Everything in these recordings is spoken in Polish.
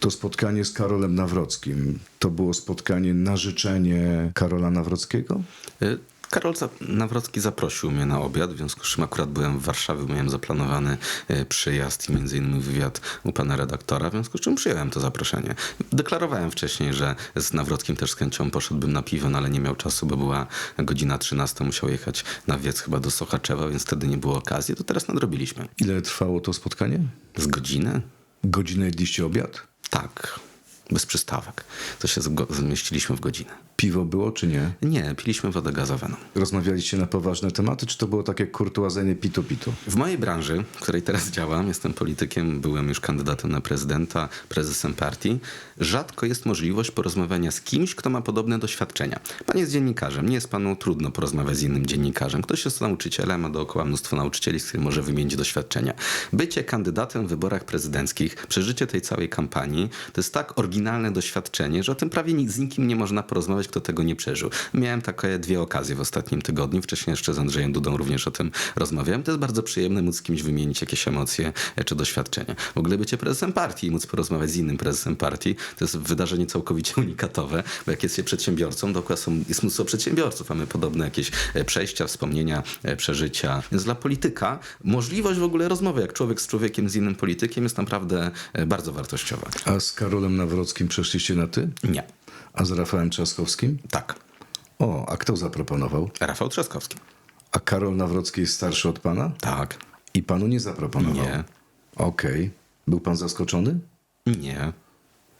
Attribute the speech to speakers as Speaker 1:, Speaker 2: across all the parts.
Speaker 1: To spotkanie z Karolem Nawrockim to było spotkanie na życzenie Karola Nawrockiego?
Speaker 2: Y, Karol Nawrocki zaprosił mnie na obiad, w związku z czym akurat byłem w Warszawie, miałem zaplanowany y, przyjazd i między innymi wywiad u pana redaktora, w związku z czym przyjąłem to zaproszenie. Deklarowałem wcześniej, że z Nawrockim też z chęcią poszedłbym na piwo, no ale nie miał czasu, bo była godzina 13, musiał jechać na wiec chyba do Sochaczewa, więc wtedy nie było okazji, to teraz nadrobiliśmy.
Speaker 1: Ile trwało to spotkanie?
Speaker 2: Z godziny?
Speaker 1: Godzinę jedliście obiad?
Speaker 2: Tak, bez przystawek. To się zmieściliśmy w godzinę.
Speaker 1: Piwo było czy nie?
Speaker 2: Nie, piliśmy wodę gazowaną.
Speaker 1: Rozmawialiście na poważne tematy, czy to było takie kurtuazenie pitu-pitu?
Speaker 2: W mojej branży, w której teraz działam, jestem politykiem, byłem już kandydatem na prezydenta, prezesem partii, rzadko jest możliwość porozmawiania z kimś, kto ma podobne doświadczenia. Pan jest dziennikarzem, nie jest panu trudno porozmawiać z innym dziennikarzem. Ktoś jest nauczycielem, ma dookoła mnóstwo nauczycieli, z którymi może wymienić doświadczenia. Bycie kandydatem w wyborach prezydenckich, przeżycie tej całej kampanii, to jest tak oryginalne doświadczenie, że o tym prawie nikt z nikim nie można porozmawiać, kto tego nie przeżył. Miałem takie dwie okazje w ostatnim tygodniu, wcześniej jeszcze z Andrzejem Dudą również o tym rozmawiałem. To jest bardzo przyjemne móc z kimś wymienić jakieś emocje czy doświadczenia. W ogóle bycie prezesem partii i móc porozmawiać z innym prezesem partii, to jest wydarzenie całkowicie unikatowe, bo jak jest się przedsiębiorcą, dookoła są, jest mnóstwo przedsiębiorców, mamy podobne jakieś e, przejścia, wspomnienia, e, przeżycia. Więc dla polityka możliwość w ogóle rozmowy, jak człowiek z człowiekiem, z innym politykiem jest naprawdę e, bardzo wartościowa.
Speaker 1: A z Karolem Nawrockim przeszliście na ty?
Speaker 2: Nie.
Speaker 1: A z Rafałem Trzaskowskim?
Speaker 2: Tak.
Speaker 1: O, a kto zaproponował?
Speaker 2: Rafał Trzaskowski.
Speaker 1: A Karol Nawrocki jest starszy od pana?
Speaker 2: Tak.
Speaker 1: I panu nie zaproponował?
Speaker 2: Nie.
Speaker 1: Okej. Był pan zaskoczony?
Speaker 2: Nie.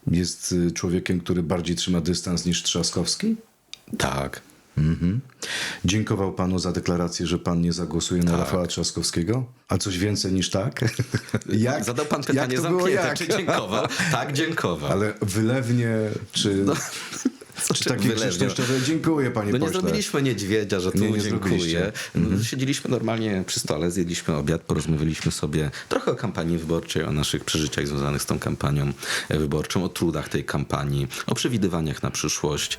Speaker 1: Jest y, człowiekiem, który bardziej trzyma dystans niż Trzaskowski?
Speaker 2: Tak.
Speaker 1: Dziękował panu za deklarację, że pan nie zagłosuje na Rafała Trzaskowskiego? A coś więcej niż tak? jak?
Speaker 2: Zadał pan pytanie zamknięte, czy dziękował? Tak, dziękował.
Speaker 1: Ale wylewnie, czy,
Speaker 2: Co
Speaker 1: czy takie
Speaker 2: wylewnie?
Speaker 1: grzecznościowe dziękuję panie
Speaker 2: No nie
Speaker 1: pośle.
Speaker 2: zrobiliśmy niedźwiedzia, że tu
Speaker 1: Nie, nie
Speaker 2: dziękuję.
Speaker 1: Mhm.
Speaker 2: No, Siedzieliśmy normalnie przy stole, zjedliśmy obiad, porozmawialiśmy sobie trochę o kampanii wyborczej, o naszych przeżyciach związanych z tą kampanią wyborczą, o trudach tej kampanii, o przewidywaniach na przyszłość.